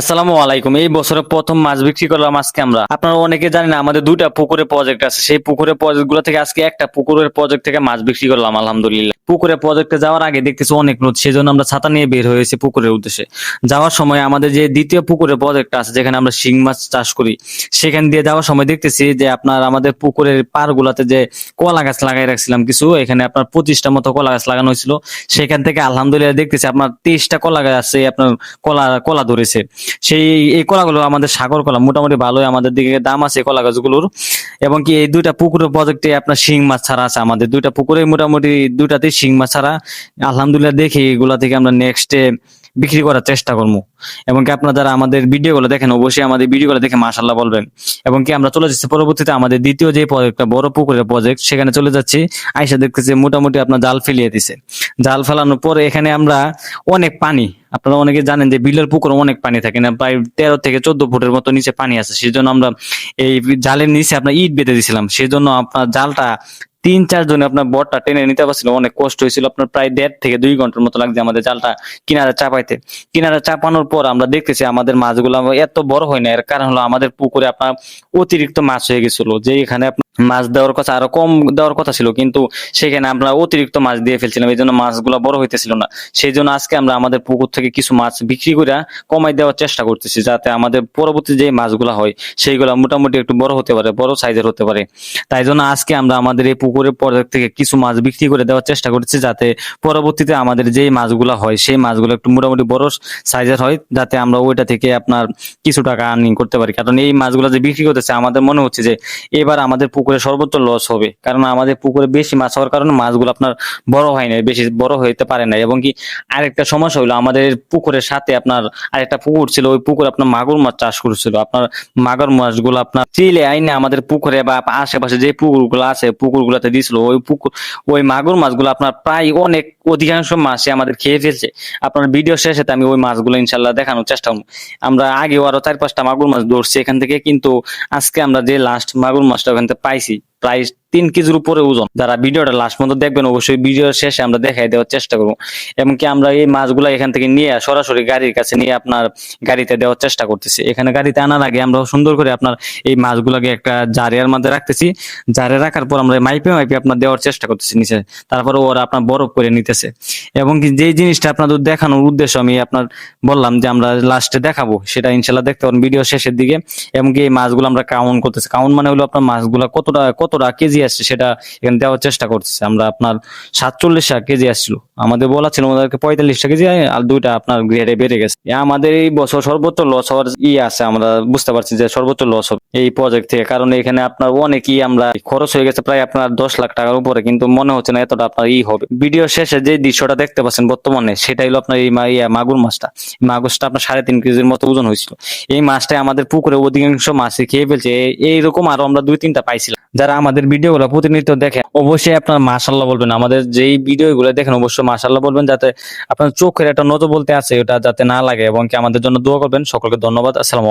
আসসালামু আলাইকুম। এই বছরে প্রথম মাছ বিক্রি করলাম আজকে আমরা। আপনারা অনেকে জানেন আমাদের দুইটা পুকুরে প্রজেক্ট আছে। সেই পুকুরের প্রজেক্টগুলো থেকে আজকে একটা পুকুরের প্রজেক্ট থেকে মাছ বিক্রি করলাম, আলহামদুলিল্লাহ। পুকুরের প্রজেক্টে যাওয়ার আগে দেখতেছি অনেক রোদ সেই জন্য আমরা ছাতা নিয়ে বের হয়েছি পুকুরের উদ্দেশ্যে। যাওয়ার সময় আমাদের যে দ্বিতীয় পুকুরের প্রজেক্ট আছে, যেখানে আমরা শিং মাছ চাষ করি, সেখান দিয়ে যাওয়ার সময় দেখতেছি যে আপনার আমাদের পুকুরের পার গুলাতে যে কলা গাছ লাগাই রাখছিলাম কিছু, এখানে আপনার পঁচিশটা মতো কলা গাছ লাগানো হয়েছিল। সেখান থেকে আলহামদুলিল্লাহ দেখতেছি আপনার তেইশটা কলা গাছ আছে, আপনার কলা কলা ধরেছে। সেই এই কলাগুলো আমাদের সাগর কলা, মোটামুটি ভালোই আমাদের দিকে দাম আছে কলা গাছগুলোর। এবং কি এই দুইটা পুকুরের প্রজেক্টে আপনার শিং মাছ ছাড়া আছে আমাদের। দুইটা পুকুরে মোটামুটি দুইটাতেই শিং মাছ ছাড়া। আলহামদুলিল্লাহ দেখি এগুলা থেকে আমরা নেক্সটে বিক্রি করার চেষ্টা করব এবং কি আপনারা যারা আমাদের ভিডিও গুলো দেখেন, অবশ্যই আমাদের ভিডিও গুলো দেখে মাসাল্লাহ বলবেন। এবং কি আমরা চলে যাচ্ছি পরবর্তীতে আমাদের দ্বিতীয় যে প্রজেক্টটা বড় পুকুরের প্রজেক্ট সেখানে চলে যাচ্ছি। আইসা দেখতেছি মোটামুটি আপনার জাল ফেলিয়ে দিছে। জাল ফেলানোর পরে এখানে আমরা অনেক পানি, আপনারা অনেকে জানেন যে বিলের পুকুরে অনেক পানি থাকে না, প্রায় তেরো থেকে চোদ্দ ফুটের মতো নিচে পানি আছে। সেই জন্য আমরা এই জালের নিচে আপনার ইট বেঁধে দিয়েছিলাম সেই জন্য আপনার জালটা তিন, চার জনে আপনার বটটা টেনে নিতে পারছিল, অনেক কষ্ট হয়েছিল। আপনার প্রায় দেড় থেকে দুই ঘণ্টার মতো লাগছে আমাদের জালটা কিনারে চাপাইতে। কিনারে চাপানোর পর আমরা দেখতেছি আমাদের মাছগুলো এত বড় হয় না, এর কারণ হলো আমাদের পুকুরে আপনার অতিরিক্ত মাছ হয়ে গেছিল, যে এখানে মাছ দেওয়ার কথা আরও কম দেওয়ার কথা ছিল, কিন্তু সেখানে আমরা অতিরিক্ত মাছ দিয়ে ফেলছিলাম, এই জন্য মাছগুলো বড় হইতেছিল না। সেই জন্য আজকে আমরা আমাদের পুকুর থেকে কিছু মাছ বিক্রি করে কমাই দেওয়ার চেষ্টা করতেছি, যাতে আমাদের পরবর্তী যে মাছগুলো হয়, সেইগুলো মোটামুটি একটু বড় হতে পারে, বড় সাইজের হতে পারে। তাই জন্য আজকে আমরা আমাদের এই পুকুরের প্রজেক্ট থেকে কিছু মাছ বিক্রি করে দেওয়ার চেষ্টা করছি যাতে পরবর্তীতে আমাদের যেই মাছগুলো হয়, সেই মাছগুলো একটু মোটামুটি বড় সাইজের হয়, যাতে আমরা ওইটা থেকে আপনার কিছু টাকা আর্নিং করতে পারি। কারণ এই মাছগুলো যে বিক্রি করতেছে, আমাদের মনে হচ্ছে যে এবার আমাদের পুকুরে সর্বোচ্চ লস হবে। কারণ আমাদের পুকুরে বেশি মাছ হওয়ার কারণে মাছগুলো আপনার বড় হয় না বেশি বড় হইতে পারে না এবং কি আরেকটা সমস্যা হলো আমাদের পুকুরের সাথে আপনার আরেকটা পুকুর ছিল, ওই পুকুরে আপনার মাগুর মাছ চাষ করছিল। আপনার মাগুর মাছগুলো আপনার চিলে আইনে আমাদের পুকুরে বা আশেপাশে যে পুকুরগুলো আছে, পুকুরগুলোতে দিছিল, ওই পুকুর, ওই মাগুর মাছগুলো আপনার প্রায় অনেক অধিকাংশ মাছে আমাদের খেয়ে ফেলছে। আপনার ভিডিও শেষে আমি ওই মাছগুলো ইনশাল্লাহ দেখানোর চেষ্টা করব। আমরা আগে আরও চার পাঁচটা মাগুর মাছ ধরছি এখান থেকে, কিন্তু আজকে আমরা যে লাস্ট মাগুর মাছটা ওখান থেকে পাইছি প্রায় তিন কেজির উপরে ওজন। যারা ভিডিওটা লাস্ট মতো দেখবেন, অবশ্যই ভিডিওর শেষে আমরা দেখাই দেওয়ার চেষ্টা করব। এমনকি আমরা এই মাছগুলো এখান থেকে নিয়ে সরাসরি গাড়ির কাছে নিয়ে আপনার গাড়িতে দেওয়ার চেষ্টা করতেছি। এখানে গাড়িতে আনার আগে আমরা সুন্দর করে আপনার এই মাছগুলোকে একটা জারিয়ার মধ্যে রাখতেছি। জারে রাখার পর আমরা মাইপে মাইপে আপনার দেওয়ার চেষ্টা করতেছি নিচে। তারপরে ওরা আপনার বরফ করে নিতেছে। এবং যেই জিনিসটা আপনাদের দেখানোর উদ্দেশ্য আমি আপনার বললাম যে আমরা লাস্টে দেখাবো, সেটা ইনশাল্লাহ দেখতে পারেন ভিডিও শেষের দিকে। এবং কি এই মাছগুলো আমরা কাউন্ট করতেছি। কাউন্ট মানে হলো আপনার মাছগুলো কতটা কতটা কেজি আসছে সেটা এখানে দেওয়ার চেষ্টা করতেছি। আমরা আপনার সাতচল্লিশ টাকা কেজি আসছিল। আমাদের বলা ছিল আমাদেরকে পঁয়তাল্লিশ টাকা কেজি, আর দুইটা আপনার গ্রেডে বেড়ে গেছে। আমাদের এই বছর সর্বোচ্চ লস হওয়ার ই আছে, আমরা বুঝতে পারছি যে সর্বোচ্চ লস হবে এই প্রজেক্ট থেকে। কারণ এখানে আপনার অনেকই আমরা খরচ হয়ে গেছে, প্রায় আপনার দশ লাখ টাকার উপরে, কিন্তু মনে হচ্ছে না এতটা আপনার ই হবে। ভিডিও শেষে যে দৃশ্যটা দেখতে পাচ্ছেন বর্তমানে, সেটাই হলো আপনার এই মাগুর মাছটা। মাগুরটা আপনার সাড়ে তিন কেজির মতো ওজন হয়েছিল। এই মাছটা আমাদের পুকুরে অধিকাংশ মাছে খেয়ে ফেলছে। এইরকম আরও আমরা দুই তিনটা পাইছিলাম। যারা আমাদের ভিডিও গুলো প্রতিনিয়ত দেখে অবশ্যই আপনার মাসাল্লাহ বলবেন। আমাদের যেই ভিডিও গুলো দেখেন, অবশ্যই মাসাল্লাহ বলবেন যাতে আপনার চোখের একটা নজর বলতে আছে, ওটা যাতে না লাগে এবং কি আমাদের জন্য দোয়া করবেন। সকলকে ধন্যবাদ। আসসালামু